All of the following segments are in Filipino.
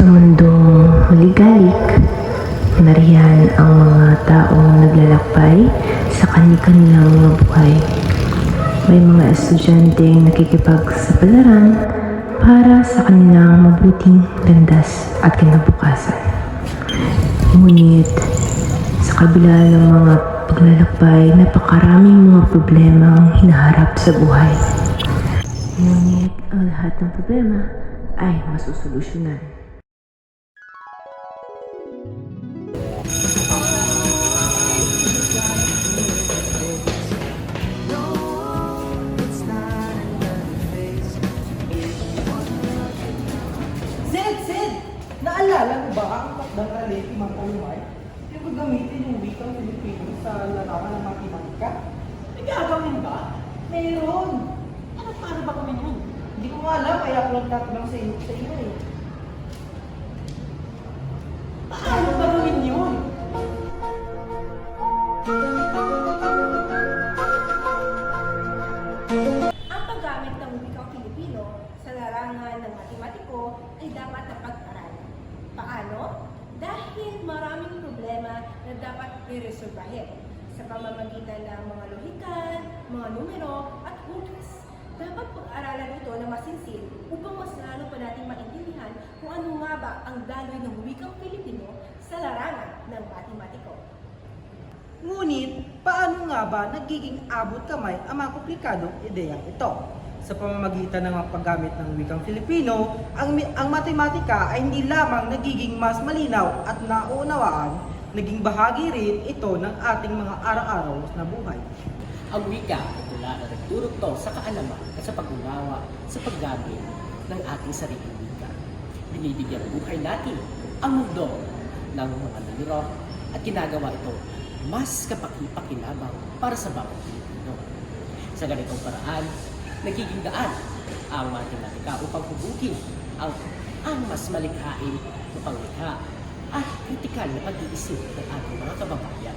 Sa mundong maligalik, nariyan ang mga taong naglalakbay sa kani-kanilang mga buhay. May mga estudyanteng nakikipagsapalaran para sa kanilang mabuting landas at kinabukasan. Ngunit, sa kabila ng mga paglalakbay, napakaraming mga problema ang hinaharap sa buhay. Ngunit, ang lahat ng problema ay masusolusyonan. Larawan ng matematika? May gagawin ba? Meron! Ano paano ba kami yun? Hindi ko alam, kaya ako nagtatanong sa iyo, sa iyo eh. Paano gagawin yun? Ang paggamit ng wikang Filipino sa larangan ng matematiko ay dapat na pag-aralan. Paano? Dahil maraming problema na dapat i-resolbahin sa pamamagitan ng mga lohikal, mga numero, at hugas. Dapat pag-aralan ito na masinsin upang mas lalo pa natin maintindihan kung ano nga ba ang daloy ng wikang Filipino sa larangan ng matematiko. Ngunit, paano nga ba nagiging abot kamay ang mga komplikadong ideyang ito? Sa pamamagitan ng mga paggamit ng wikang Filipino, ang, ang matematika ay hindi lamang nagiging mas malinaw at nauunawaan, naging bahagi rin ito ng ating mga araw-araw na buhay. Ang wika ay tula na nagdurugtong sa kaalaman at sa pag-unawa sa paggamit ng ating sariling wika. Binibigyan buhay natin ang mundo ng mga naliro at ginagawa ito mas kapaki-pakinabang para sa bawat Pilipino. Sa ganitong paraan, nagiging daan ang matematika upang hugutin ang, ang mas malikhain na panglikha at kritikal na pag-iisip ng ating mga kababayan.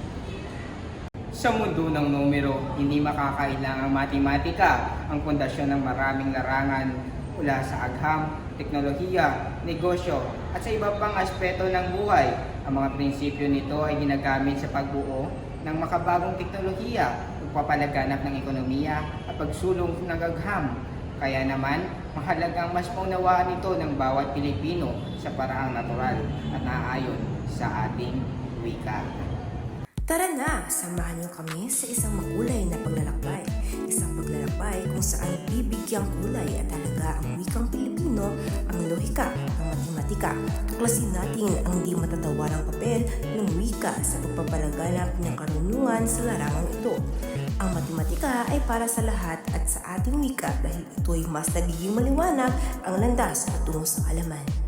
Sa mundo ng numero, hindi makakailangang matematika ang pundasyon ng maraming larangan mula sa agham, teknolohiya, negosyo at sa iba pang aspeto ng buhay. Ang mga prinsipyo nito ay ginagamit sa pagbuo ng makabagong teknolohiya, pagpapalaganap ng ekonomiya at pagsulong ng agham. Kaya naman, mahalagang mas maunawaan ito ng bawat Pilipino sa paraang natural at naaayon sa ating wika. Tara na, samahan niyo kami sa isang makulay na paglalakbay. Isang paglalakbay kung saan bibigyang kulay at halaga ang wikang Pilipino, ang lohika, ang matematika. Tuklasin natin ang di matatawarang papel ng wika sa pagpapalaganap ng karunungan sa larangang ito. Ang matematika ay para sa lahat at sa ating wika dahil ito'y mas nagiging maliwanag ang landas patungo sa kalaman.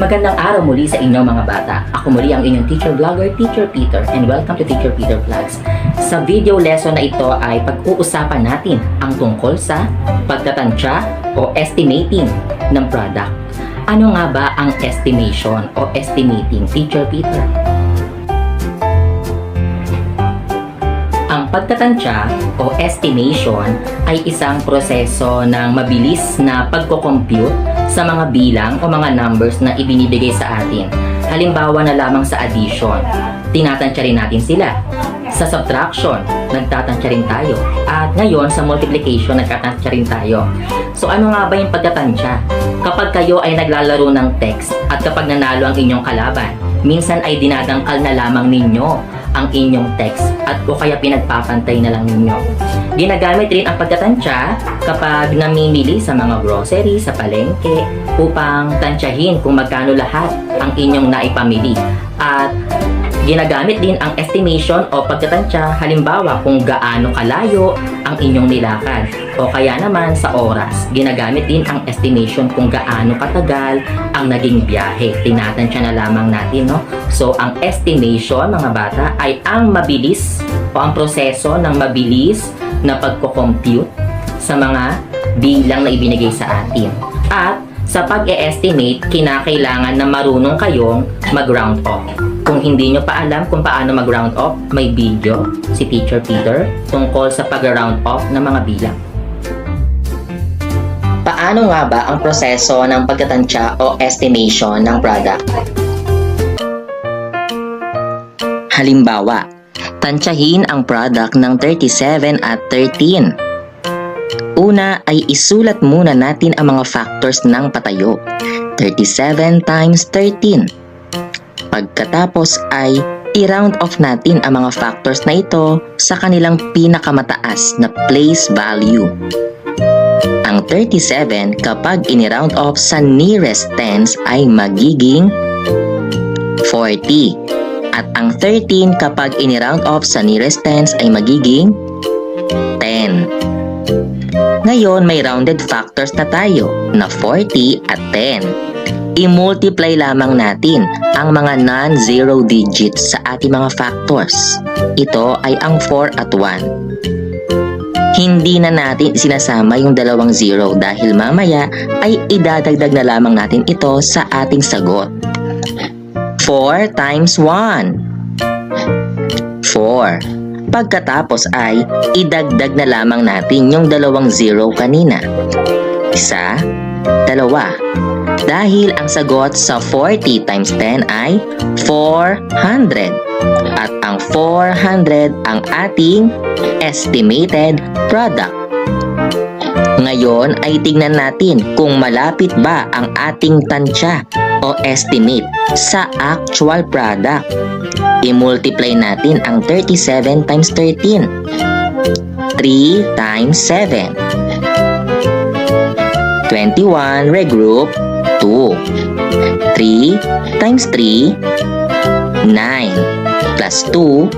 Magandang araw muli sa inyo mga bata. Ako muli ang inyong teacher vlogger, Teacher Peter, and welcome to Teacher Peter Vlogs. Sa video lesson na ito ay pag-uusapan natin ang tungkol sa pagtatansya o estimating ng product. Ano nga ba ang estimation o estimating, Teacher Peter? Ang pagtatansya o estimation ay isang proseso ng mabilis na pagko-compute sa mga bilang o mga numbers na ibinibigay sa atin. Halimbawa na lamang sa addition, tinatansya rin natin sila. Sa subtraction, nagtatansya rin tayo. At ngayon, sa multiplication, nagtatansya rin tayo. So ano nga ba yung pagtatansya? Kapag kayo ay naglalaro ng text at kapag nanalo ang inyong kalaban, minsan ay dinadangkal na lamang ninyo ang inyong text at o kaya pinagpapantay na lang ninyo. Ginagamit rin ang pagtatansya kapag namimili sa mga grocery, sa palengke, upang tansyahin kung magkano lahat ang inyong naipamili. At ginagamit din ang estimation o pagtatansya halimbawa kung gaano kalayo ang inyong nilakad o kaya naman sa oras. Ginagamit din ang estimation kung gaano katagal ang naging biyahe. Tinatansya na lamang natin, no? So, ang estimation, mga bata, ay ang mabilis o ang proseso ng mabilis na pagko-compute sa mga bilang na ibinigay sa atin. At sa pag-e-estimate, kinakailangan na marunong kayong mag-round off. Kung hindi nyo pa alam kung paano mag-round off, may video si Teacher Peter tungkol sa pag-round off ng mga bilang. Paano nga ba ang proseso ng pagkatansya o estimation ng product? Halimbawa, tansyahin ang product ng 37 at 13. Una ay isulat muna natin ang mga factors ng patayo. 37 times 13. Pagkatapos ay i-round off natin ang mga factors na ito sa kanilang pinakamataas na place value. Ang 37 kapag ini-round off sa nearest tens ay magiging 40. At ang 13 kapag ini-round off sa nearest tens ay magiging 10. Ngayon may rounded factors na tayo na 40 at 10. I-multiply lamang natin ang mga non-zero digits sa ating mga factors. Ito ay ang 4 at 1. Hindi na natin sinasama yung dalawang zero dahil mamaya ay idadagdag na lamang natin ito sa ating sagot. 4 times 1. 4. Pagkatapos ay idagdag na lamang natin yung dalawang zero kanina. Isa, dalawa. Dahil ang sagot sa 40 times 10 ay 400. At ang 400 ang ating estimated product. Ngayon ay tignan natin kung malapit ba ang ating tansya o estimate sa actual product. I-multiply natin ang 37 times 13. 3 times 7. 21 regroup 2. 3 times 3 9 plus 2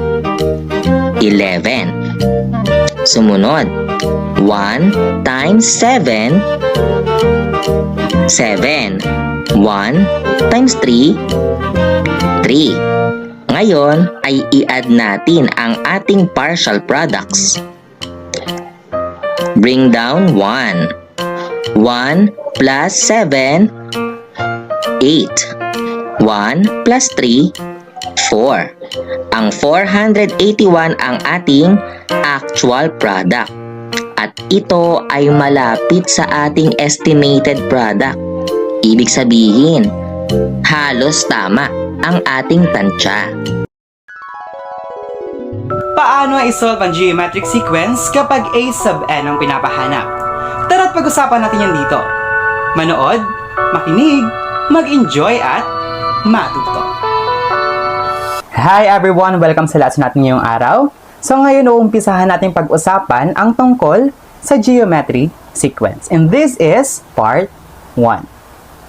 11. Sumunod 1 times 7 7 1 times 3 3 Ngayon ay i-add natin ang ating partial products. Bring down 1 1 plus 7 8 1 plus 3 4 Ang 481 ang ating actual product at ito ay malapit sa ating estimated product. Ibig sabihin, halos tama ang ating tansya. Paano isolve ang geometric sequence kapag A sub n ang pinapahanap? Tara't pag-usapan natin yan dito. Manood, makinig, mag-enjoy at matuto. Hi everyone! Welcome sa lesson natin ngayong araw. So ngayon uumpisahan natin pag-usapan ang tungkol sa geometry sequence. And this is part 1.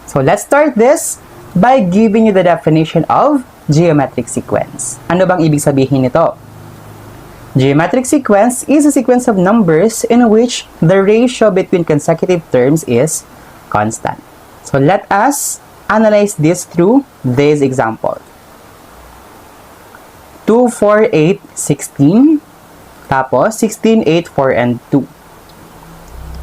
So let's start this by giving you the definition of geometric sequence. Ano bang ibig sabihin nito? Geometric sequence is a sequence of numbers in which the ratio between consecutive terms is constant. So let us analyze this through this example. 2, 4, 8, 16. Tapos, 16, 8, 4, and 2.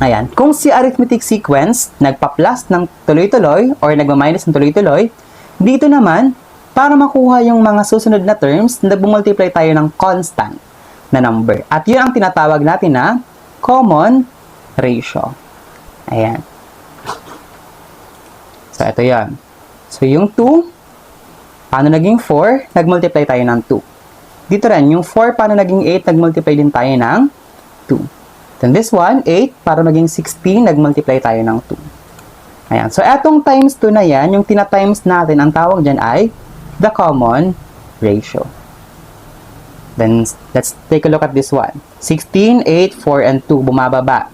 Ayan. Kung si arithmetic sequence nagpa-plus ng tuloy-tuloy or nagma-minus ng tuloy-tuloy, dito naman, para makuha yung mga susunod na terms, nag-multiply tayo ng constant na number. At yun ang tinatawag natin na common ratio. Ayan. So, ito yan. So, yung 2, paano naging 4? Nag-multiply tayo ng 2. Dito rin, yung 4, paano naging 8? Nag-multiply din tayo ng 2. Then this one, 8, para maging 16, nag-multiply tayo ng 2. Ayan. So, etong times 2 na yan, yung tina-times natin, ang tawag dyan ay the common ratio. Then, let's take a look at this one. 16, 8, 4, and 2, bumababa.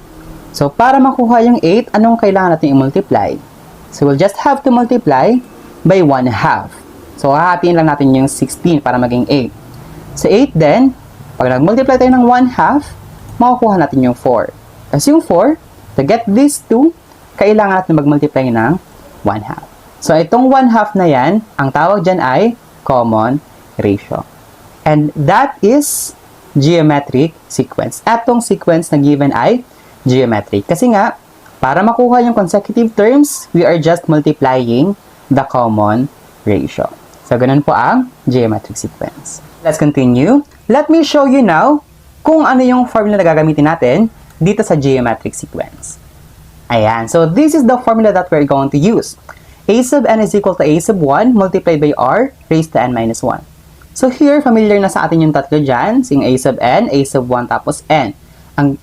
So, para makuha yung 8, anong kailangan natin i-multiply? So, we'll just have to multiply by 1 half. So, hahatiin lang natin yung 16 para maging 8. Sa 8 then, pag nag-multiply tayo ng 1 half, makukuha natin yung 4. Kasi yung 4, to get these 2, kailangan natin mag-multiply ng 1 half. So, itong 1 half na yan, ang tawag dyan ay common ratio. And that is geometric sequence. Atong sequence na given ay geometric. Kasi nga, para makuha yung consecutive terms, we are just multiplying the common ratio. So, ganun po ang geometric sequence. Let's continue. Let me show you now kung ano yung formula na gagamitin natin dito sa geometric sequence. Ayan. So, this is the formula that we're going to use. a sub n is equal to a sub 1 multiplied by r raised to n minus 1. So, here, familiar na sa atin yung tatlo dyan. Yung a sub n, a sub 1, tapos n. Ang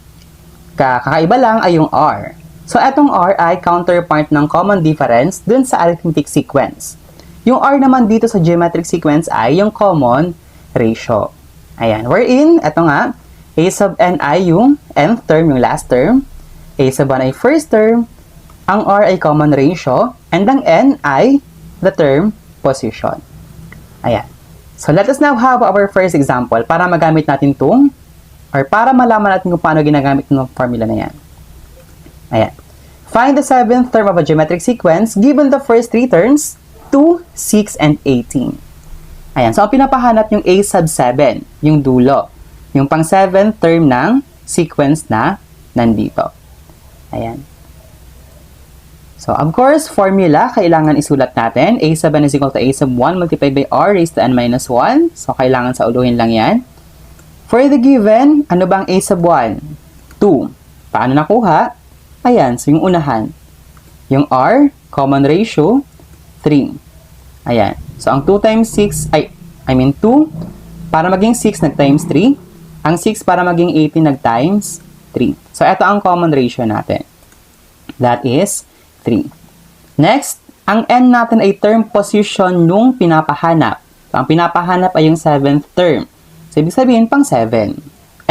kakaiba lang ay yung r. So, etong r ay counterpart ng common difference dun sa arithmetic sequence. Yung r naman dito sa geometric sequence ay yung common ratio. Ayan. Wherein, eto nga, a sub n ay yung nth term, yung last term. a sub 1 ay first term. Ang r ay common ratio. And ang n ay the term position. Ayan. So, let us now have our first example para magamit natin itong or para malaman natin kung paano ginagamit ng formula na yan. Ayan. Find the seventh term of a geometric sequence given the first three terms, 2, 6, and 18. Ayan. So, ang pinapahanap yung a sub 7, yung dulo. Yung pang 7th term ng sequence na nandito. Ayan. So, of course, formula, kailangan isulat natin. a sub n is equal to a sub 1 multiplied by r raised to n minus 1. So, kailangan sa uluhin lang yan. For the given, ano bang a sub 1? 2. Paano nakuha? Ayan, so yung unahan. Yung r, common ratio, 3. Ayan. So, ang 2 times 6, ay, I mean 2, para maging 6, nag-times 3. Ang 6 para maging 18, nag-times 3. So, ito ang common ratio natin. That is 3. Next, ang n natin ay term position nung pinapahanap. So, ang pinapahanap ay yung 7th term. So, ibig sabihin, pang 7.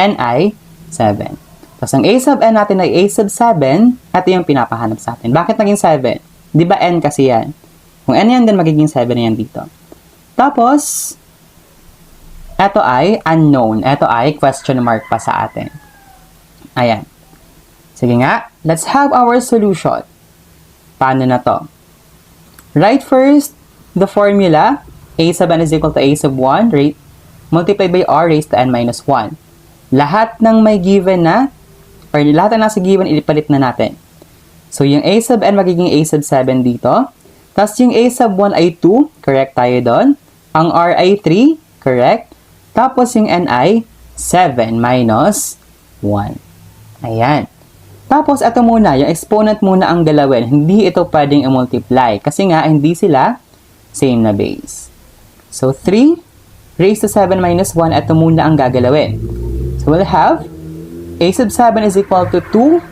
n ay 7. Tapos, ang a sub n natin ay a sub 7. Ito yung pinapahanap sa atin. Bakit naging 7? Di ba n kasi yan? Kung n yan, then magiging 7 na yan dito. Tapos, ito ay unknown. Ito ay question mark pa sa atin. Ayan. Sige nga, let's have our solution. Paano na to? Write first the formula a sub n is equal to a sub 1 rate, multiplied by r raised to n minus 1. Lahat ng may given na, or lahat ng nasa given, ilipalit na natin. So, yung a sub n magiging a sub 7 dito. Tapos yung a sub 1 ay 2, correct tayo doon. Ang r ay 3, correct. Tapos yung n ay 7 minus 1. Ayan. Tapos, ito muna, yung exponent muna ang galawin. Hindi ito pwedeng i-multiply kasi nga, hindi sila same na base. So, 3 raised to 7 minus 1, ito muna ang gagalawin. So, we'll have a sub 7 is equal to 2,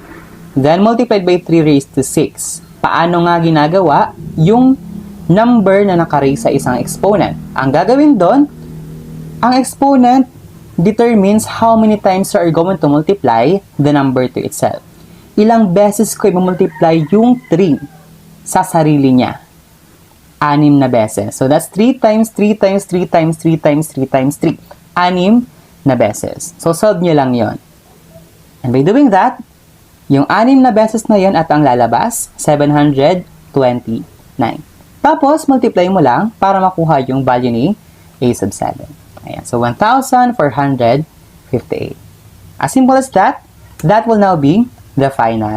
then multiplied by 3 raised to 6. Paano nga ginagawa yung number na nakaraise sa isang exponent? Ang gagawin doon, ang exponent determines how many times you are going to multiply the number to itself. Ilang beses ko i-multiply yung 3 sa sarili niya. Anim na beses. So that's 3 times 3 times 3 times 3 times 3 times 3. Anim na beses. So solve nyo lang yon. And by doing that, yung anim na beses na yon at ang lalabas, 729. Tapos, multiply mo lang para makuha yung value ni a sub 7. Ayan. So, 1,458. As simple as that, that will now be the final